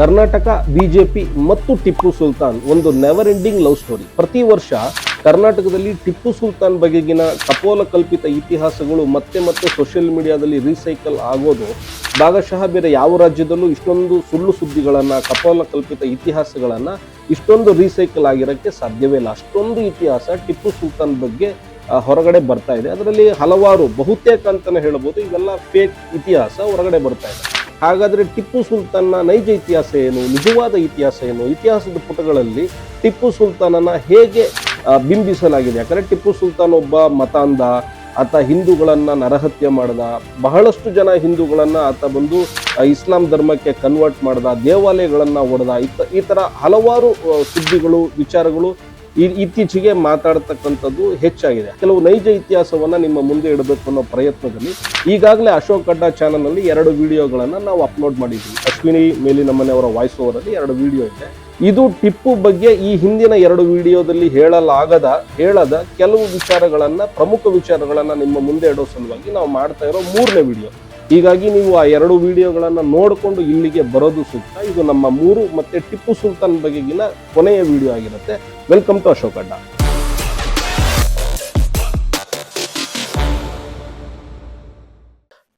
Karnataka, BJP ಮತ್ತು ಟಿಪ್ಪು ಸುಲ್ತಾನ್ ಒಂದು never ending love story ಪ್ರತಿ ವರ್ಷ ಕರ್ನಾಟಕದಲ್ಲಿ ಟಿಪ್ಪು ಸುಲ್ತಾನ್ ಬಗೆಗಿನ ಕಪೋಲ ಕಲ್ಪಿತ ಇತಿಹಾಸಗಳು ಮತ್ತೆ ಮತ್ತೆ ಸೋಷಿಯಲ್ ಮೀಡಿಯಾದಲ್ಲಿ ರೀಸೈಕಲ್ ಆಗೋದು, ಭಾಗಶಃ ಬೇರೆ ಯಾವ ರಾಜ್ಯದಲ್ಲೂ ಇಷ್ಟೊಂದು ಸುಳ್ಳು ಸುದ್ದಿಗಳನ್ನು ಕಪೋಲ ಕಲ್ಪಿತ ಇತಿಹಾಸಗಳನ್ನು ಇಷ್ಟೊಂದು ರೀಸೈಕಲ್ ಆಗಿರೋಕ್ಕೆ ಸಾಧ್ಯವೇ ಇಲ್ಲ. ಅಷ್ಟೊಂದು ಇತಿಹಾಸ ಟಿಪ್ಪು ಸುಲ್ತಾನ್ ಬಗ್ಗೆ ಹೊರಗಡೆ ಬರ್ತಾ ಇದೆ. ಅದರಲ್ಲಿ ಹಲವಾರು ಬಹುತೇಕ ಅಂತಲೇ ಹೇಳ್ಬೋದು ಇವೆಲ್ಲ ಫೇಕ್ ಇತಿಹಾಸ ಹೊರಗಡೆ ಬರ್ತಾ ಇದೆ. ಹಾಗಾದ್ರೆ ಟಿಪ್ಪು ಸುಲ್ತಾನ್ನ ನೈಜ ಇತಿಹಾಸ ಏನು, ನಿಜವಾದ ಇತಿಹಾಸ ಏನು? ಇತಿಹಾಸದ ಪುಟಗಳಲ್ಲಿ ಟಿಪ್ಪು ಸುಲ್ತಾನನ ಹೇಗೆ ಬಿಂಬಿಸಲಾಗಿದೆ? ಯಾಕಂದರೆ ಟಿಪ್ಪು ಸುಲ್ತಾನ್ ಒಬ್ಬ ಮತಾಂಧ, ಆತ ಹಿಂದೂಗಳನ್ನು ನರಹತ್ಯೆ ಮಾಡ್ದ, ಬಹಳಷ್ಟು ಜನ ಹಿಂದೂಗಳನ್ನು ಆತ ಬಂದು ಇಸ್ಲಾಂ ಧರ್ಮಕ್ಕೆ ಕನ್ವರ್ಟ್ ಮಾಡ್ದ, ದೇವಾಲಯಗಳನ್ನು ಒಡೆದ, ಈ ಥರ ಹಲವಾರು ಸುದ್ದಿಗಳು, ವಿಚಾರಗಳು ಇತ್ತೀಚೆಗೆ ಮಾತಾಡ್ತಕ್ಕಂಥದ್ದು ಹೆಚ್ಚಾಗಿದೆ. ಕೆಲವು ನೈಜ ಇತಿಹಾಸವನ್ನು ನಿಮ್ಮ ಮುಂದೆ ಇಡಬೇಕು ಅನ್ನೋ ಪ್ರಯತ್ನದಲ್ಲಿ ಈಗಾಗಲೇ ಅಶೋಕ್ ಅಡ್ಡ ಚಾನಲ್ನಲ್ಲಿ ಎರಡು ವಿಡಿಯೋಗಳನ್ನು ನಾವು ಅಪ್ಲೋಡ್ ಮಾಡಿದ್ವಿ ಅಶ್ವಿನಿ ಮೇಲಿನ ಮನೆಯವರ ವಾಯ್ಸ್ ಓವರಲ್ಲಿ ಎರಡು ವಿಡಿಯೋ ಇದೆ. ಇದು ಟಿಪ್ಪು ಬಗ್ಗೆ ಈ ಹಿಂದಿನ ಎರಡು ವಿಡಿಯೋದಲ್ಲಿ ಹೇಳಲಾಗದ, ಹೇಳದ ಕೆಲವು ವಿಚಾರಗಳನ್ನು, ಪ್ರಮುಖ ವಿಚಾರಗಳನ್ನು ನಿಮ್ಮ ಮುಂದೆ ಇಡೋ ಸಲುವಾಗಿ ನಾವು ಮಾಡ್ತಾ ಇರೋ ಮೂರನೇ ವಿಡಿಯೋ. ಹೀಗಾಗಿ ನೀವು ಆ ಎರಡು ವಿಡಿಯೋಗಳನ್ನು ನೋಡಿಕೊಂಡು ಇಲ್ಲಿಗೆ ಬರೋದು ಸೂಕ್ತ. ಇದು ನಮ್ಮ ಮೂರು ಮತ್ತೆ ಟಿಪ್ಪು ಸುಲ್ತಾನ್ ಬಗೆಗಿನ ಕೊನೆಯ ವಿಡಿಯೋ ಆಗಿರುತ್ತೆ. ವೆಲ್ಕಮ್ ಟು ಅಶೋಕ್ ಅಡ್ಡ.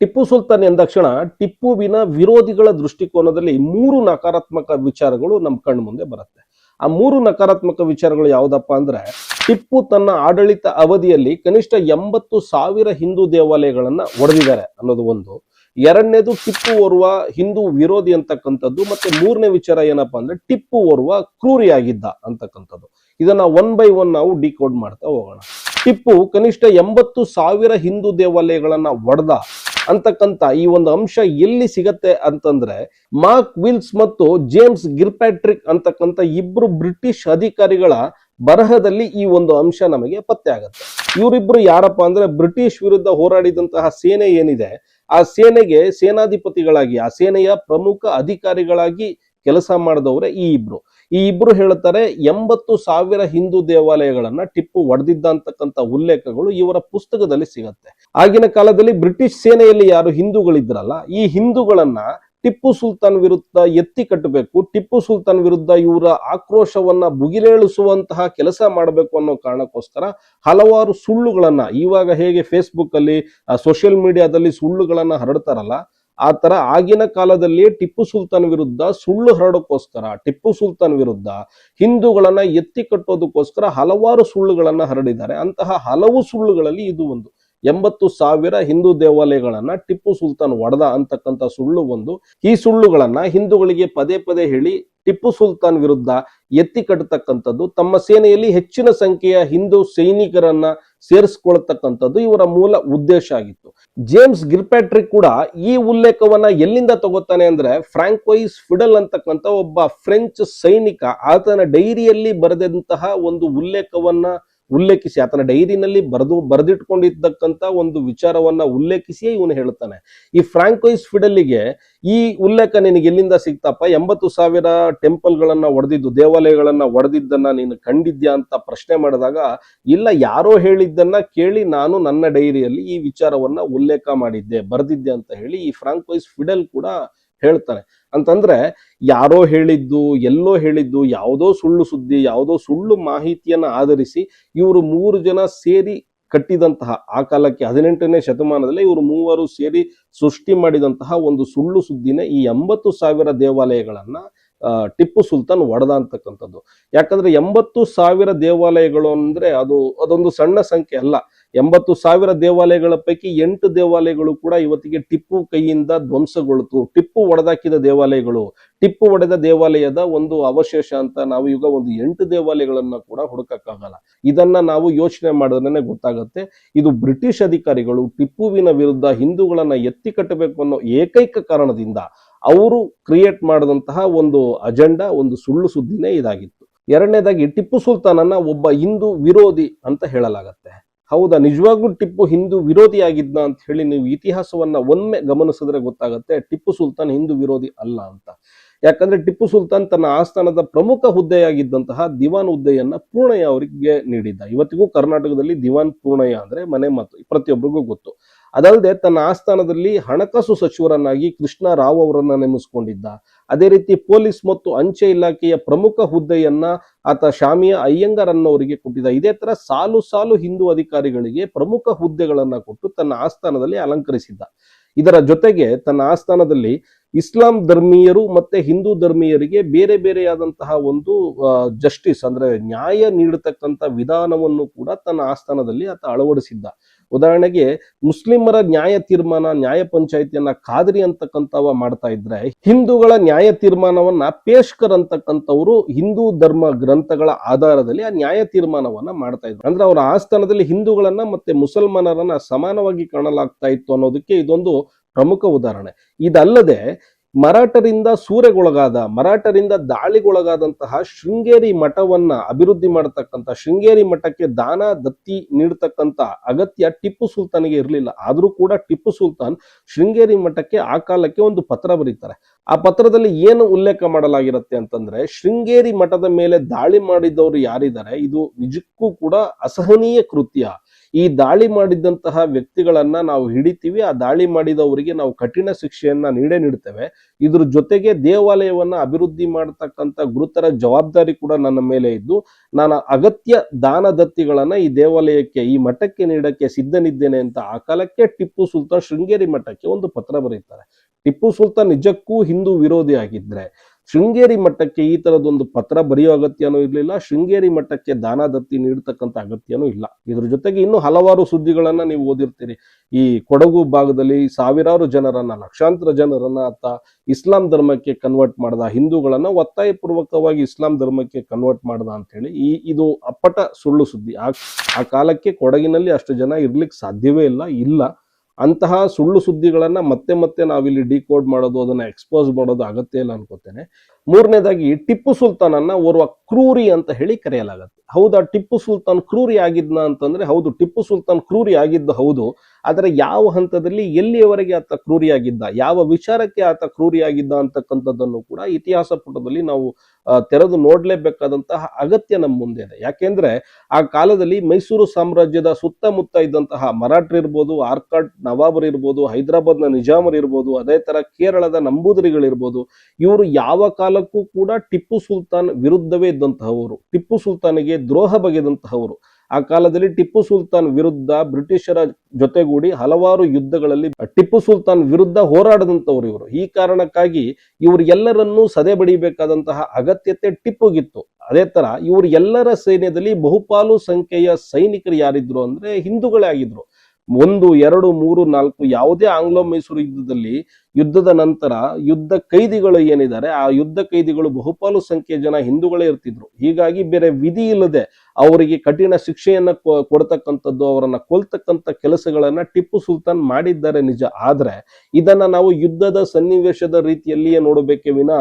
ಟಿಪ್ಪು ಸುಲ್ತಾನ್ ಎಂದಕ್ಷಣ ಟಿಪ್ಪುವಿನ ವಿರೋಧಿಗಳ ದೃಷ್ಟಿಕೋನದಲ್ಲಿ ಮೂರು ನಕಾರಾತ್ಮಕ ವಿಚಾರಗಳು ನಮ್ಮ ಕಣ್ಮುಂದೆ ಬರುತ್ತೆ. ಆ ಮೂರು ನಕಾರಾತ್ಮಕ ವಿಚಾರಗಳು ಯಾವುದಪ್ಪ ಅಂದ್ರೆ, ಟಿಪ್ಪು ತನ್ನ ಆಡಳಿತ ಅವಧಿಯಲ್ಲಿ ಕನಿಷ್ಠ ಎಂಬತ್ತು ಸಾವಿರ ಹಿಂದೂ ದೇವಾಲಯಗಳನ್ನ ಒಡೆದಿದ್ದಾರೆ ಅನ್ನೋದು ಒಂದು. ಎರಡನೇದು, ಟಿಪ್ಪು ಓರ್ವ ಹಿಂದೂ ವಿರೋಧಿ ಅಂತಕ್ಕಂಥದ್ದು, ಮತ್ತೆ ಮೂರನೇ ವಿಚಾರ ಏನಪ್ಪಾ ಅಂದ್ರೆ, ಟಿಪ್ಪು ಓರ್ವ ಕ್ರೂರಿಯಾಗಿದ್ದ ಅಂತಕ್ಕಂಥದ್ದು. ಇದನ್ನ ಒನ್ ಬೈ ಒನ್ ನಾವು ಡಿಕೋಡ್ ಮಾಡ್ತಾ ಹೋಗೋಣ. ಟಿಪ್ಪು ಕನಿಷ್ಠ ಎಂಬತ್ತು ಸಾವಿರ ಹಿಂದೂ ದೇವಾಲಯಗಳನ್ನ ಒಡೆದ ಅಂತಕ್ಕಂತ ಈ ಒಂದು ಅಂಶ ಎಲ್ಲಿ ಸಿಗತ್ತೆ ಅಂತಂದ್ರೆ ಮಾರ್ಕ್ ವಿಲ್ಸ್ ಮತ್ತು ಜೇಮ್ಸ್ ಗಿರ್ಪ್ಯಾಟ್ರಿಕ್ ಅಂತಕ್ಕಂತ ಇಬ್ರು ಬ್ರಿಟಿಷ್ ಅಧಿಕಾರಿಗಳ ಬರಹದಲ್ಲಿ ಈ ಒಂದು ಅಂಶ ನಮಗೆ ಪತ್ತೆ ಆಗುತ್ತೆ. ಇವರಿಬ್ರು ಯಾರಪ್ಪ ಅಂದ್ರೆ ಬ್ರಿಟಿಷ್ ವಿರುದ್ಧ ಹೋರಾಡಿದಂತಹ ಸೇನೆ ಏನಿದೆ, ಆ ಸೇನೆಗೆ ಸೇನಾಧಿಪತಿಗಳಾಗಿ, ಆ ಸೇನೆಯ ಪ್ರಮುಖ ಅಧಿಕಾರಿಗಳಾಗಿ ಕೆಲಸ ಮಾಡಿದವರೇ ಈ ಇಬ್ರು. ಈ ಇಬ್ರು ಹೇಳುತ್ತಾರೆ, ಎಂಬತ್ತು ಸಾವಿರ ಹಿಂದೂ ದೇವಾಲಯಗಳನ್ನ ಟಿಪ್ಪು ಒಡೆದಿದ್ದ ಅಂತಕ್ಕಂಥ ಉಲ್ಲೇಖಗಳು ಇವರ ಪುಸ್ತಕದಲ್ಲಿ ಸಿಗತ್ತೆ. ಆಗಿನ ಕಾಲದಲ್ಲಿ ಬ್ರಿಟಿಷ್ ಸೇನೆಯಲ್ಲಿ ಯಾರು ಹಿಂದೂಗಳಿದ್ರಲ್ಲ, ಈ ಹಿಂದೂಗಳನ್ನ ಟಿಪ್ಪು ಸುಲ್ತಾನ್ ವಿರುದ್ಧ ಎತ್ತಿ ಕಟ್ಟಬೇಕು, ಟಿಪ್ಪು ಸುಲ್ತಾನ್ ವಿರುದ್ಧ ಇವರ ಆಕ್ರೋಶವನ್ನ ಭುಗಿಲೇಳಿಸುವಂತಹ ಕೆಲಸ ಮಾಡಬೇಕು ಅನ್ನೋ ಕಾರಣಕ್ಕೋಸ್ಕರ ಹಲವಾರು ಸುಳ್ಳುಗಳನ್ನ, ಇವಾಗ ಹೇಗೆ ಫೇಸ್ಬುಕ್ ಅಲ್ಲಿ ಸೋಷಿಯಲ್ ಮೀಡಿಯಾದಲ್ಲಿ ಸುಳ್ಳುಗಳನ್ನ ಹರಡ್ತಾರಲ್ಲ ಆ ತರ ಆಗಿನ ಕಾಲದಲ್ಲಿ ಟಿಪ್ಪು ಸುಲ್ತಾನ್ ವಿರುದ್ಧ ಸುಳ್ಳು ಹರಡೋಕ್ಕೋಸ್ಕರ, ಟಿಪ್ಪು ಸುಲ್ತಾನ್ ವಿರುದ್ಧ ಹಿಂದೂಗಳನ್ನ ಎತ್ತಿ ಕಟ್ಟೋದಕ್ಕೋಸ್ಕರ ಹಲವಾರು ಸುಳ್ಳುಗಳನ್ನ ಹರಡಿದ್ದಾರೆ. ಅಂತಹ ಹಲವು ಸುಳ್ಳುಗಳಲ್ಲಿ ಇದು ಒಂದು. ಎಂಬತ್ತು ಸಾವಿರ ಹಿಂದೂ ದೇವಾಲಯಗಳನ್ನ ಟಿಪ್ಪು ಸುಲ್ತಾನ್ ಒಡೆದ ಅಂತಕ್ಕಂಥ ಸುಳ್ಳು ಒಂದು. ಈ ಸುಳ್ಳುಗಳನ್ನ ಹಿಂದೂಗಳಿಗೆ ಪದೇ ಪದೇ ಹೇಳಿ ಟಿಪ್ಪು ಸುಲ್ತಾನ್ ವಿರುದ್ಧ ಎತ್ತಿ ಕಟ್ಟತಕ್ಕಂಥದ್ದು, ತಮ್ಮ ಸೇನೆಯಲ್ಲಿ ಹೆಚ್ಚಿನ ಸಂಖ್ಯೆಯ ಹಿಂದೂ ಸೈನಿಕರನ್ನ ಸೇರಿಸ್ಕೊಳ್ತಕ್ಕಂಥದ್ದು ಇವರ ಮೂಲ ಉದ್ದೇಶ ಆಗಿತ್ತು. ಜೇಮ್ಸ್ ಗಿರ್ಪ್ಯಾಟ್ರಿಕ್ ಕೂಡ ಈ ಉಲ್ಲೇಖವನ್ನ ಎಲ್ಲಿಂದ ತಗೋತಾನೆ ಅಂದ್ರೆ ಫ್ರಾಂಕೋಯಿಸ್ ಫಿಡಲ್ ಅಂತಕ್ಕಂಥ ಒಬ್ಬ ಫ್ರೆಂಚ್ ಸೈನಿಕ, ಆತನ ಡೈರಿಯಲ್ಲಿ ಬರೆದಂತಹ ಒಂದು ಉಲ್ಲೇಖವನ್ನ ಉಲ್ಲೇಖಿಸಿ, ಆತನ ಡೈರಿನಲ್ಲಿ ಬರೆದು, ಬರೆದಿಟ್ಕೊಂಡಿದ್ದಕ್ಕಂತ ಒಂದು ವಿಚಾರವನ್ನ ಉಲ್ಲೇಖಿಸಿಯೇ ಇವನು ಹೇಳ್ತಾನೆ ಈ ಫ್ರಾಂಕೋಯಿಸ್ ಫಿಡಲ್ಲಿಗೆ ಈ ಉಲ್ಲೇಖ ನಿನಗೆ ಎಲ್ಲಿಂದ ಸಿಗ್ತಪ್ಪ? ಎಂಬತ್ತು ಸಾವಿರ ಟೆಂಪಲ್ಗಳನ್ನ ಒಡೆದಿದ್ದು, ದೇವಾಲಯಗಳನ್ನ ಒಡೆದಿದ್ದನ್ನ ನೀನು ಕಂಡಿದ್ಯಾ ಅಂತ ಪ್ರಶ್ನೆ ಮಾಡಿದಾಗ, ಇಲ್ಲ, ಯಾರೋ ಹೇಳಿದ್ದನ್ನ ಕೇಳಿ ನಾನು ನನ್ನ ಡೈರಿಯಲ್ಲಿ ಈ ವಿಚಾರವನ್ನ ಉಲ್ಲೇಖ ಮಾಡಿದ್ದೆ, ಬರೆದಿದ್ದೆ ಅಂತ ಹೇಳಿ ಈ ಫ್ರಾಂಕೋಯಿಸ್ ಫಿಡಲ್ ಕೂಡ ಹೇಳ್ತಾನೆ. ಅಂತಂದ್ರೆ ಯಾರೋ ಹೇಳಿದ್ದು, ಎಲ್ಲೋ ಹೇಳಿದ್ದು, ಯಾವುದೋ ಸುಳ್ಳು ಸುದ್ದಿ, ಯಾವುದೋ ಸುಳ್ಳು ಮಾಹಿತಿಯನ್ನು ಆಧರಿಸಿ ಇವರು ಮೂರು ಜನ ಸೇರಿ ಕಟ್ಟಿದಂತಹ ಆ ಕಾಲಕ್ಕೆ ಹದಿನೆಂಟನೇ ಶತಮಾನದಲ್ಲಿ ಇವರು ಮೂವರು ಸೇರಿ ಸೃಷ್ಟಿ ಮಾಡಿದಂತಹ ಒಂದು ಸುಳ್ಳು ಸುದ್ದಿನೇ ಈ ಎಂಬತ್ತು ಸಾವಿರ ದೇವಾಲಯಗಳನ್ನ ಟಿಪ್ಪು ಸುಲ್ತಾನ್ ಒಡೆದ ಅಂತಕ್ಕಂಥದ್ದು. ಯಾಕಂದ್ರೆ ಎಂಬತ್ತು ಸಾವಿರ ದೇವಾಲಯಗಳು ಅಂದ್ರೆ ಅದು, ಅದೊಂದು ಸಣ್ಣ ಸಂಖ್ಯೆ ಅಲ್ಲ. ಎಂಬತ್ತು ಸಾವಿರ ದೇವಾಲಯಗಳ ಪೈಕಿ ಎಂಟು ದೇವಾಲಯಗಳು ಕೂಡ ಇವತ್ತಿಗೆ ಟಿಪ್ಪು ಕೈಯಿಂದ ಧ್ವಂಸಗೊಳ್ತು. ಟಿಪ್ಪು ಒಡೆದಾಕಿದ ದೇವಾಲಯಗಳು, ಟಿಪ್ಪು ಒಡೆದ ದೇವಾಲಯದ ಒಂದು ಅವಶೇಷ ಅಂತ ನಾವು ಈಗ ಒಂದು ಎಂಟು ದೇವಾಲಯಗಳನ್ನ ಕೂಡ ಹುಡುಕಕ್ಕಾಗಲ್ಲ. ಇದನ್ನ ನಾವು ಯೋಚನೆ ಮಾಡಿದ್ರೇನೆ ಗೊತ್ತಾಗುತ್ತೆ. ಇದು ಬ್ರಿಟಿಷ್ ಅಧಿಕಾರಿಗಳು ಟಿಪ್ಪುವಿನ ವಿರುದ್ಧ ಹಿಂದೂಗಳನ್ನ ಎತ್ತಿ ಕಟ್ಟಬೇಕು ಅನ್ನೋ ಏಕೈಕ ಕಾರಣದಿಂದ ಅವರು ಕ್ರಿಯೇಟ್ ಮಾಡಿದಂತಹ ಒಂದು ಅಜೆಂಡಾ ಒಂದು ಸುಳ್ಳು ಸುದ್ದಿನೇ ಇದಾಗಿತ್ತು. ಎರಡನೇದಾಗಿ ಟಿಪ್ಪು ಸುಲ್ತಾನನ್ನ ಒಬ್ಬ ಹಿಂದೂ ವಿರೋಧಿ ಅಂತ ಹೇಳಲಾಗತ್ತೆ. ಹೌದಾ? ನಿಜವಾಗ್ಲೂ ಟಿಪ್ಪು ಹಿಂದೂ ವಿರೋಧಿಯಾಗಿದ್ದ ಅಂತ ಹೇಳಿ ನೀವು ಇತಿಹಾಸವನ್ನ ಒಮ್ಮೆ ಗಮನಿಸಿದ್ರೆ ಗೊತ್ತಾಗುತ್ತೆ, ಟಿಪ್ಪು ಸುಲ್ತಾನ್ ಹಿಂದೂ ವಿರೋಧಿ ಅಲ್ಲ ಅಂತ. ಯಾಕಂದ್ರೆ ಟಿಪ್ಪು ಸುಲ್ತಾನ್ ತನ್ನ ಆಸ್ಥಾನದ ಪ್ರಮುಖ ಹುದ್ದೆಯಾಗಿದ್ದಂತಹ ದಿವಾನ್ ಹುದ್ದೆಯನ್ನ ಪೂರ್ಣಯ್ಯ ಅವರಿಗೆ ನೀಡಿದ್ದ. ಇವತ್ತಿಗೂ ಕರ್ನಾಟಕದಲ್ಲಿ ದಿವಾನ್ ಪೂರ್ಣಯ್ಯ ಅಂದ್ರೆ ಮನೆ ಮಾತು ಪ್ರತಿಯೊಬ್ಬರಿಗೂ ಗೊತ್ತು. ಅದಲ್ಲದೆ ತನ್ನ ಆಸ್ಥಾನದಲ್ಲಿ ಹಣಕಾಸು ಸಚಿವರನ್ನಾಗಿ ಕೃಷ್ಣ ರಾವ್ ಅವರನ್ನ ನೇಮಿಸಿಕೊಂಡಿದ್ದ. ಅದೇ ರೀತಿ ಪೊಲೀಸ್ ಮತ್ತು ಅಂಚೆ ಇಲಾಖೆಯ ಪ್ರಮುಖ ಹುದ್ದೆಯನ್ನ ಆತ ಶಾಮಿಯ ಅಯ್ಯಂಗಾರ್ ಅನ್ನೋರಿಗೆ ಕೊಟ್ಟಿದ್ದ. ಇದೇ ತರ ಸಾಲು ಸಾಲು ಹಿಂದೂ ಅಧಿಕಾರಿಗಳಿಗೆ ಪ್ರಮುಖ ಹುದ್ದೆಗಳನ್ನ ಕೊಟ್ಟು ತನ್ನ ಆಸ್ಥಾನದಲ್ಲಿ ಅಲಂಕರಿಸಿದ್ದ. ಇದರ ಜೊತೆಗೆ ತನ್ನ ಆಸ್ಥಾನದಲ್ಲಿ ಇಸ್ಲಾಂ ಧರ್ಮೀಯರು ಮತ್ತೆ ಹಿಂದೂ ಧರ್ಮೀಯರಿಗೆ ಬೇರೆ ಬೇರೆಯಾದಂತಹ ಒಂದು ಜಸ್ಟಿಸ್ ಅಂದ್ರೆ ನ್ಯಾಯ ನೀಡತಕ್ಕಂಥ ವಿಧಾನವನ್ನು ಕೂಡ ತನ್ನ ಆಸ್ಥಾನದಲ್ಲಿ ಆತ ಅಳವಡಿಸಿದ್ದ. ಉದಾಹರಣೆಗೆ ಮುಸ್ಲಿಮರ ನ್ಯಾಯ ತೀರ್ಮಾನ, ನ್ಯಾಯ ಪಂಚಾಯಿತಿಯನ್ನ ಖಾದ್ರಿ ಅಂತಕ್ಕಂಥವ ಮಾಡ್ತಾ ಇದ್ರೆ, ಹಿಂದೂಗಳ ನ್ಯಾಯ ತೀರ್ಮಾನವನ್ನ ಪೇಶ್ಕರ್ ಅಂತಕ್ಕಂಥವ್ರು ಹಿಂದೂ ಧರ್ಮ ಗ್ರಂಥಗಳ ಆಧಾರದಲ್ಲಿ ಆ ನ್ಯಾಯ ತೀರ್ಮಾನವನ್ನ ಮಾಡ್ತಾ ಇದ್ರು. ಅಂದ್ರೆ ಅವರ ಆಸ್ಥಾನದಲ್ಲಿ ಹಿಂದೂಗಳನ್ನ ಮತ್ತೆ ಮುಸಲ್ಮಾನರನ್ನ ಸಮಾನವಾಗಿ ಕಾಣಲಾಗ್ತಾ ಇತ್ತು ಅನ್ನೋದಕ್ಕೆ ಇದೊಂದು ಪ್ರಮುಖ ಉದಾಹರಣೆ. ಇದಲ್ಲದೆ ಮರಾಠರಿಂದ ಸೂರೆಗೊಳಗಾದ, ಮರಾಠರಿಂದ ದಾಳಿಗೊಳಗಾದಂತಹ ಶೃಂಗೇರಿ ಮಠವನ್ನ ಅಭಿವೃದ್ಧಿ ಮಾಡತಕ್ಕಂತ ಶೃಂಗೇರಿ ಮಠಕ್ಕೆ ದಾನ ದತ್ತಿ ನೀಡತಕ್ಕಂತ ಅಗತ್ಯ ಟಿಪ್ಪು ಸುಲ್ತಾನಿಗೆ ಇರಲಿಲ್ಲ. ಆದರೂ ಕೂಡ ಟಿಪ್ಪು ಸುಲ್ತಾನ್ ಶೃಂಗೇರಿ ಮಠಕ್ಕೆ ಆ ಕಾಲಕ್ಕೆ ಒಂದು ಪತ್ರ ಬರೀತಾರೆ. ಆ ಪತ್ರದಲ್ಲಿ ಏನು ಉಲ್ಲೇಖ ಮಾಡಲಾಗಿರುತ್ತೆ ಅಂತಂದ್ರೆ, ಶೃಂಗೇರಿ ಮಠದ ಮೇಲೆ ದಾಳಿ ಮಾಡಿದವರು ಯಾರಿದ್ದಾರೆ? ಇದು ನಿಜಕ್ಕೂ ಕೂಡ ಅಸಹನೀಯ ಕೃತ್ಯ. ಈ ದಾಳಿ ಮಾಡಿದಂತಹ ವ್ಯಕ್ತಿಗಳನ್ನ ನಾವು ಹಿಡಿತೀವಿ, ಆ ದಾಳಿ ಮಾಡಿದವರಿಗೆ ನಾವು ಕಠಿಣ ಶಿಕ್ಷೆಯನ್ನ ನೀಡೇ ನೀಡ್ತೇವೆ. ಇದ್ರ ಜೊತೆಗೆ ದೇವಾಲಯವನ್ನ ಅಭಿವೃದ್ಧಿ ಮಾಡತಕ್ಕಂತ ಗುರುತರ ಜವಾಬ್ದಾರಿ ಕೂಡ ನನ್ನ ಮೇಲೆ ಇದ್ದು, ನಾನು ಅಗತ್ಯ ದಾನ ದತ್ತಿಗಳನ್ನ ಈ ದೇವಾಲಯಕ್ಕೆ, ಈ ಮಠಕ್ಕೆ ನೀಡಕ್ಕೆ ಸಿದ್ಧನಿದ್ದೇನೆ ಅಂತ ಆ ಕಾಲಕ್ಕೆ ಟಿಪ್ಪು ಸುಲ್ತಾನ್ ಶೃಂಗೇರಿ ಮಠಕ್ಕೆ ಒಂದು ಪತ್ರ ಬರೀತಾರೆ. ಟಿಪ್ಪು ಸುಲ್ತಾನ್ ನಿಜಕ್ಕೂ ಹಿಂದೂ ವಿರೋಧಿ ಆಗಿದ್ರೆ ಶೃಂಗೇರಿ ಮಟ್ಟಕ್ಕೆ ಈ ತರದೊಂದು ಪತ್ರ ಬರೆಯೋ ಅಗತ್ಯನೂ ಇರಲಿಲ್ಲ, ಶೃಂಗೇರಿ ಮಟ್ಟಕ್ಕೆ ದಾನ ದತ್ತಿ ನೀಡತಕ್ಕಂತ ಅಗತ್ಯನೂ ಇಲ್ಲ. ಇದ್ರ ಜೊತೆಗೆ ಇನ್ನೂ ಹಲವಾರು ಸುದ್ದಿಗಳನ್ನು ನೀವು ಓದಿರ್ತೀರಿ. ಈ ಕೊಡಗು ಭಾಗದಲ್ಲಿ ಸಾವಿರಾರು ಜನರನ್ನ, ಲಕ್ಷಾಂತರ ಜನರನ್ನ ಆತ ಇಸ್ಲಾಂ ಧರ್ಮಕ್ಕೆ ಕನ್ವರ್ಟ್ ಮಾಡ್ದ ಹಿಂದೂಗಳನ್ನ ಒತ್ತಾಯಪೂರ್ವಕವಾಗಿ ಇಸ್ಲಾಂ ಧರ್ಮಕ್ಕೆ ಕನ್ವರ್ಟ್ ಮಾಡ್ದ ಅಂತ ಹೇಳಿ ಈ, ಇದು ಅಪ್ಪಟ ಸುಳ್ಳು ಸುದ್ದಿ. ಆ ಕಾಲಕ್ಕೆ ಕೊಡಗಿನಲ್ಲಿ ಅಷ್ಟು ಜನ ಇರ್ಲಿಕ್ಕೆ ಸಾಧ್ಯವೇ ಇಲ್ಲ ಇಲ್ಲ. ಅಂತಹ ಸುಳ್ಳು ಸುದ್ದಿಗಳನ್ನು ಮತ್ತೆ ಮತ್ತೆ ನಾವಿಲ್ಲಿ ಡಿಕೋಡ್ ಮಾಡೋದು ಅದನ್ನ ಎಕ್ಸ್ಪೋಸ್ ಮಾಡೋದು ಅಗತ್ಯ ಇಲ್ಲ ಅನ್ಕೋತೇನೆ. ಮೂರನೇದಾಗಿ ಟಿಪ್ಪು ಸುಲ್ತಾನನ್ನ ಓರ್ವ ಕ್ರೂರಿ ಅಂತ ಹೇಳಿ ಕರೆಯಲಾಗುತ್ತೆ. ಹೌದಾ, ಟಿಪ್ಪು ಸುಲ್ತಾನ್ ಕ್ರೂರಿ ಆಗಿದ್ನ ಅಂತಂದ್ರೆ ಹೌದು, ಟಿಪ್ಪು ಸುಲ್ತಾನ್ ಕ್ರೂರಿ ಆಗಿದ್ದು ಹೌದು, ಆದರೆ ಯಾವ ಹಂತದಲ್ಲಿ ಎಲ್ಲಿಯವರೆಗೆ ಆತ ಕ್ರೂರಿ ಆಗಿದ್ದ, ಯಾವ ವಿಚಾರಕ್ಕೆ ಆತ ಕ್ರೂರಿ ಆಗಿದ್ದ ಅಂತಕ್ಕಂಥದ್ದನ್ನು ಕೂಡ ಇತಿಹಾಸ ಪುಟದಲ್ಲಿ ನಾವು ತೆರೆದು ನೋಡ್ಲೇಬೇಕಾದಂತಹ ಅಗತ್ಯ ನಮ್ಮ ಮುಂದೆ ಇದೆ. ಯಾಕೆಂದ್ರೆ ಆ ಕಾಲದಲ್ಲಿ ಮೈಸೂರು ಸಾಮ್ರಾಜ್ಯದ ಸುತ್ತಮುತ್ತ ಇದ್ದಂತಹ ಮರಾಠರು ಇರ್ಬೋದು, ಆರ್ಕಾಡ್, ನವಾಬರು ಇರ್ಬೋದು, ಹೈದರಾಬಾದ್ನ ನಿಜಾಮರು ಇರ್ಬೋದು, ಅದೇ ತರ ಕೇರಳದ ನಂಬೂದರಿಗಳಿರ್ಬೋದು, ಇವರು ಯಾವ ಕಾಲಕ್ಕೂ ಕೂಡ ಟಿಪ್ಪು ಸುಲ್ತಾನ್ ವಿರುದ್ಧವೇ ಇದ್ದಂತಹವರು, ಟಿಪ್ಪು ಸುಲ್ತಾನಿಗೆ ದ್ರೋಹ ಬಗೆದಂತಹವರು. ಆ ಕಾಲದಲ್ಲಿ ಟಿಪ್ಪು ಸುಲ್ತಾನ್ ವಿರುದ್ಧ ಬ್ರಿಟಿಷರ ಜೊತೆಗೂಡಿ ಹಲವಾರು ಯುದ್ಧಗಳಲ್ಲಿ ಟಿಪ್ಪು ಸುಲ್ತಾನ್ ವಿರುದ್ಧ ಹೋರಾಡದಂತವ್ರು ಇವರು. ಈ ಕಾರಣಕ್ಕಾಗಿ ಇವರಿಗೆಲ್ಲರನ್ನೂ ಸದೆ ಬಡಿಬೇಕಾದಂತಹ ಅಗತ್ಯತೆ ಟಿಪ್ಪುಗಿತ್ತು. ಅದೇ ತರ ಇವರು ಎಲ್ಲರ ಸೈನ್ಯದಲ್ಲಿ ಬಹುಪಾಲು ಸಂಖ್ಯೆಯ ಸೈನಿಕರು ಯಾರಿದ್ರು ಅಂದ್ರೆ ಹಿಂದೂಗಳೇ ಆಗಿದ್ರು. ಒಂದು, ಎರಡು, ಮೂರು, ನಾಲ್ಕು ಯಾವುದೇ ಆಂಗ್ಲೋ ಮೈಸೂರು ಯುದ್ಧದಲ್ಲಿ ಯುದ್ಧದ ನಂತರ ಯುದ್ಧ ಕೈದಿಗಳು ಏನಿದ್ದಾರೆ, ಆ ಯುದ್ಧ ಕೈದಿಗಳು ಬಹುಪಾಲು ಸಂಖ್ಯೆಯ ಜನ ಹಿಂದೂಗಳೇ ಇರ್ತಿದ್ರು. ಹೀಗಾಗಿ ಬೇರೆ ವಿಧಿ ಇಲ್ಲದೆ ಅವರಿಗೆ ಕಠಿಣ ಶಿಕ್ಷೆಯನ್ನ ಕೊಡ್ತಕ್ಕಂಥದ್ದು, ಅವರನ್ನ ಕೊಲ್ತಕ್ಕಂಥ ಕೆಲಸಗಳನ್ನ ಟಿಪ್ಪು ಸುಲ್ತಾನ್ ಮಾಡಿದ್ದಾರೆ ನಿಜ. ಆದ್ರೆ ಇದನ್ನ ನಾವು ಯುದ್ಧದ ಸನ್ನಿವೇಶದ ರೀತಿಯಲ್ಲಿಯೇ ನೋಡಬೇಕೆ ವಿನ,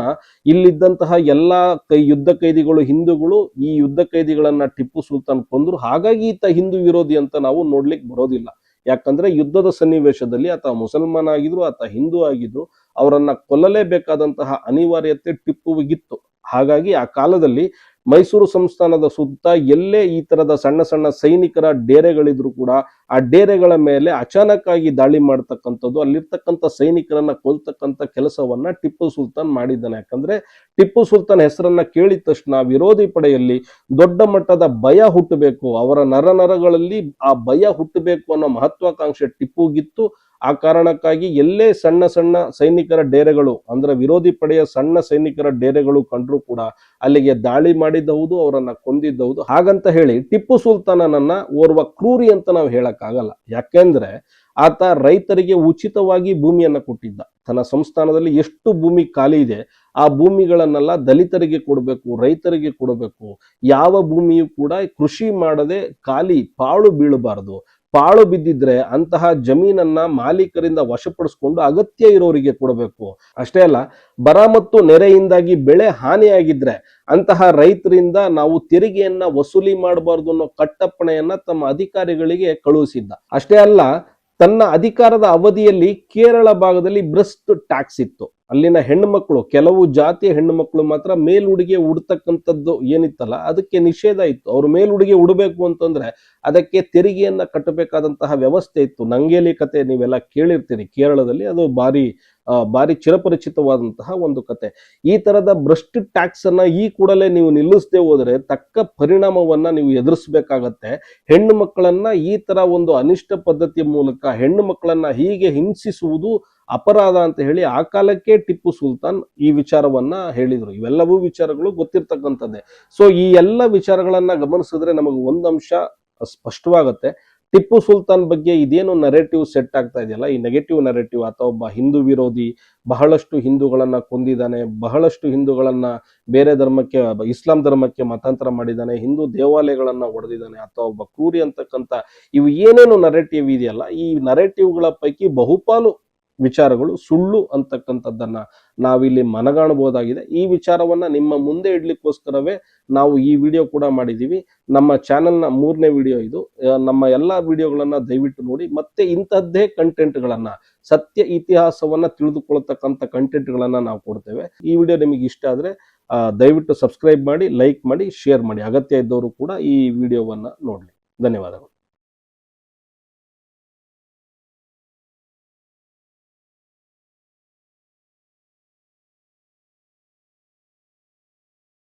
ಇಲ್ಲಿದ್ದಂತಹ ಎಲ್ಲಾ ಕೈ, ಯುದ್ಧ ಕೈದಿಗಳು ಹಿಂದೂಗಳು ಈ ಯುದ್ಧ ಕೈದಿಗಳನ್ನ ಟಿಪ್ಪು ಸುಲ್ತಾನ್ ಕೊಂದ್ರು. ಹಾಗಾಗಿ ಈತ ಹಿಂದೂ ವಿರೋಧಿ ಅಂತ ನಾವು ನೋಡ್ಲಿಕ್ಕೆ ಬರೋದಿಲ್ಲ. ಯಾಕಂದ್ರೆ ಯುದ್ಧದ ಸನ್ನಿವೇಶದಲ್ಲಿ ಆತ ಮುಸಲ್ಮಾನ್ ಆಗಿದ್ರು ಆತ ಹಿಂದೂ ಆಗಿದ್ರು, ಅವರನ್ನ ಕೊಲ್ಲಲೇಬೇಕಾದಂತಹ ಅನಿವಾರ್ಯತೆ ಟಿಪ್ಪುವಿಗಿತ್ತು. ಹಾಗಾಗಿ ಆ ಕಾಲದಲ್ಲಿ ಮೈಸೂರು ಸಂಸ್ಥಾನದ ಸುತ್ತ ಎಲ್ಲೇ ಈ ತರದ ಸಣ್ಣ ಸಣ್ಣ ಸೈನಿಕರ ಡೇರೆಗಳಿದ್ರು ಕೂಡ ಆ ಡೇರೆಗಳ ಮೇಲೆ ಅಚಾನಕ್ ಆಗಿ ದಾಳಿ ಮಾಡ್ತಕ್ಕಂಥದ್ದು, ಅಲ್ಲಿರ್ತಕ್ಕಂಥ ಸೈನಿಕರನ್ನ ಕೊಲ್ತಕ್ಕಂಥ ಕೆಲಸವನ್ನ ಟಿಪ್ಪು ಸುಲ್ತಾನ್ ಮಾಡಿದ್ದಾನೆ. ಯಾಕಂದ್ರೆ ಟಿಪ್ಪು ಸುಲ್ತಾನ್ ಹೆಸರನ್ನ ಕೇಳಿದ ತಕ್ಷಣ ವಿರೋಧಿ ಪಡೆಯಲ್ಲಿ ದೊಡ್ಡ ಮಟ್ಟದ ಭಯ ಹುಟ್ಟಬೇಕು, ಅವರ ನರನರಗಳಲ್ಲಿ ಆ ಭಯ ಹುಟ್ಟಬೇಕು ಅನ್ನೋ ಮಹತ್ವಾಕಾಂಕ್ಷೆ ಟಿಪ್ಪುಗಿತ್ತು. ಆ ಕಾರಣಕ್ಕಾಗಿ ಎಲ್ಲೇ ಸಣ್ಣ ಸಣ್ಣ ಸೈನಿಕರ ಡೇರೆಗಳು, ಅಂದ್ರೆ ವಿರೋಧಿ ಪಡೆಯ ಸಣ್ಣ ಸೈನಿಕರ ಡೇರೆಗಳು ಕಂಡರೂ ಕೂಡ ಅಲ್ಲಿಗೆ ದಾಳಿ ಮಾಡಿದ್ದವುದು ಅವರನ್ನ ಕೊಂದಿದ್ದವುದು ಹಾಗಂತ ಹೇಳಿ ಟಿಪ್ಪು ಸುಲ್ತಾನನನ್ನ ಓರ್ವ ಕ್ರೂರಿ ಅಂತ ನಾವು ಹೇಳಕ್ಕಾಗಲ್ಲ. ಯಾಕೆಂದ್ರೆ ಆತ ರೈತರಿಗೆ ಉಚಿತವಾಗಿ ಭೂಮಿಯನ್ನು ಕೊಟ್ಟಿದ್ದ. ತನ್ನ ಸಂಸ್ಥಾನದಲ್ಲಿ ಎಷ್ಟು ಭೂಮಿ ಖಾಲಿ ಇದೆ, ಆ ಭೂಮಿಗಳನ್ನೆಲ್ಲ ದಲಿತರಿಗೆ ಕೊಡಬೇಕು, ರೈತರಿಗೆ ಕೊಡಬೇಕು. ಯಾವ ಭೂಮಿಯೂ ಕೂಡ ಕೃಷಿ ಮಾಡದೆ ಖಾಲಿ, ಪಾಳು ಬೀಳಬಾರದು. ಪಾಳು ಬಿದ್ದಿದ್ರೆ ಅಂತಹ ಜಮೀನನ್ನ ಮಾಲೀಕರಿಂದ ವಶಪಡಿಸ್ಕೊಂಡು ಅಗತ್ಯ ಇರೋರಿಗೆ ಕೊಡಬೇಕು. ಅಷ್ಟೇ ಅಲ್ಲ, ಬರ ಮತ್ತು ನೆರೆಯಿಂದಾಗಿ ಬೆಳೆ ಹಾನಿಯಾಗಿದ್ರೆ ಅಂತಹ ರೈತರಿಂದ ನಾವು ತೆರಿಗೆಯನ್ನ ವಸೂಲಿ ಮಾಡಬಾರ್ದು ಅನ್ನೋ ಕಟ್ಟಪ್ಪಣೆಯನ್ನ ತಮ್ಮ ಅಧಿಕಾರಿಗಳಿಗೆ ಕಳುಹಿಸಿದ್ದ. ಅಷ್ಟೇ ಅಲ್ಲ, ತನ್ನ ಅಧಿಕಾರದ ಅವಧಿಯಲ್ಲಿ ಕೇರಳ ಭಾಗದಲ್ಲಿ ಬ್ರಸ್ಟ್ ಟ್ಯಾಕ್ಸ್ ಇತ್ತು. ಅಲ್ಲಿನ ಹೆಣ್ಣುಮಕ್ಕಳು ಕೆಲವು ಜಾತಿಯ ಹೆಣ್ಣುಮಕ್ಕಳು ಮಾತ್ರ ಮೇಲುಡುಗೆ ಉಡ್ತಕ್ಕಂಥದ್ದು ಏನಿತ್ತಲ್ಲ, ಅದಕ್ಕೆ ನಿಷೇಧ ಇತ್ತು. ಅವ್ರು ಮೇಲುಡುಗೆ ಉಡಬೇಕು ಅಂತಂದ್ರೆ ಅದಕ್ಕೆ ತೆರಿಗೆಯನ್ನ ಕಟ್ಟಬೇಕಾದಂತಹ ವ್ಯವಸ್ಥೆ ಇತ್ತು. ನಂಗೇಲಿ ಕತೆ ನೀವೆಲ್ಲ ಕೇಳಿರ್ತೀರಿ. ಕೇರಳದಲ್ಲಿ ಅದು ಭಾರಿ ಭಾರಿ ಚಿರಪರಿಚಿತವಾದಂತಹ ಒಂದು ಕತೆ. ಈ ತರದ ಭ್ರಷ್ಟ ಟ್ಯಾಕ್ಸ್ ಅನ್ನ ಈ ಕೂಡಲೇ ನೀವು ನಿಲ್ಲಿಸದೆ ಹೋದರೆ ತಕ್ಕ ಪರಿಣಾಮವನ್ನ ನೀವು ಎದುರಿಸಬೇಕಾಗತ್ತೆ. ಹೆಣ್ಣು ಮಕ್ಕಳನ್ನ ಈ ತರ ಒಂದು ಅನಿಷ್ಟ ಪದ್ಧತಿಯ ಮೂಲಕ ಹೆಣ್ಣು ಮಕ್ಕಳನ್ನ ಹೀಗೆ ಹಿಂಸಿಸುವುದು ಅಪರಾಧ ಅಂತ ಹೇಳಿ ಆ ಕಾಲಕ್ಕೆ ಟಿಪ್ಪು ಸುಲ್ತಾನ್ ಈ ವಿಚಾರವನ್ನ ಹೇಳಿದರು. ಇವೆಲ್ಲವೂ ವಿಚಾರಗಳು ಗೊತ್ತಿರ್ತಕ್ಕಂಥದ್ದೇ. ಸೊ ಈ ಎಲ್ಲ ವಿಚಾರಗಳನ್ನ ಗಮನಿಸಿದ್ರೆ ನಮಗೆ ಒಂದು ಅಂಶ ಸ್ಪಷ್ಟವಾಗತ್ತೆ. ಟಿಪ್ಪು ಸುಲ್ತಾನ್ ಬಗ್ಗೆ ಇದೇನು ನರೇಟಿವ್ ಸೆಟ್ ಆಗ್ತಾ ಇದೆಯಲ್ಲ? ಈ ನೆಗೆಟಿವ್ ನರೇಟಿವ್ ಅಥವಾ ಒಬ್ಬ ಹಿಂದೂ ವಿರೋಧಿ, ಬಹಳಷ್ಟು ಹಿಂದೂಗಳನ್ನ ಕೊಂದಿದ್ದಾನೆ, ಬಹಳಷ್ಟು ಹಿಂದೂಗಳನ್ನ ಬೇರೆ ಧರ್ಮಕ್ಕೆ, ಇಸ್ಲಾಂ ಧರ್ಮಕ್ಕೆ ಮತಾಂತರ ಮಾಡಿದ್ದಾನೆ, ಹಿಂದೂ ದೇವಾಲಯಗಳನ್ನ ಒಡೆದಿದ್ದಾನೆ ಅಥವಾ ಒಬ್ಬ ಕ್ರೂರಿ ಅಂತಕ್ಕಂಥ. ಇವು ಏನೇನು ನರೇಟಿವ್ ಇದೆಯಲ್ಲ? ಈ ನರೇಟಿವ್ಗಳ ಪೈಕಿ ಬಹುಪಾಲು ವಿಚಾರಗಳು ಸುಳ್ಳು ಅಂತಕ್ಕಂಥದ್ದನ್ನ ನಾವಿಲ್ಲಿ ಮನಗಾಣಬಹುದಾಗಿದೆ. ಈ ವಿಚಾರವನ್ನ ನಿಮ್ಮ ಮುಂದೆ ಇಡ್ಲಿಕ್ಕೋಸ್ಕರವೇ ನಾವು ಈ ವಿಡಿಯೋ ಕೂಡ ಮಾಡಿದ್ದೀವಿ. ನಮ್ಮ ಚಾನೆಲ್ನ ಮೂರನೇ ವಿಡಿಯೋ ಇದು. ನಮ್ಮ ಎಲ್ಲಾ ವಿಡಿಯೋಗಳನ್ನ ದಯವಿಟ್ಟು ನೋಡಿ, ಮತ್ತೆ ಇಂಥದ್ದೇ ಕಂಟೆಂಟ್ಗಳನ್ನ, ಸತ್ಯ ಇತಿಹಾಸವನ್ನ ತಿಳಿದುಕೊಳ್ತಕ್ಕಂಥ ಕಂಟೆಂಟ್ಗಳನ್ನ ನಾವು ಕೊಡ್ತೇವೆ. ಈ ವಿಡಿಯೋ ನಿಮಗೆ ಇಷ್ಟ ಆದ್ರೆ ದಯವಿಟ್ಟು ಸಬ್ಸ್ಕ್ರೈಬ್ ಮಾಡಿ, ಲೈಕ್ ಮಾಡಿ, ಶೇರ್ ಮಾಡಿ. ಅಗತ್ಯ ಇದ್ದವರು ಕೂಡ ಈ ವಿಡಿಯೋವನ್ನ ನೋಡ್ಲಿ. ಧನ್ಯವಾದಗಳು.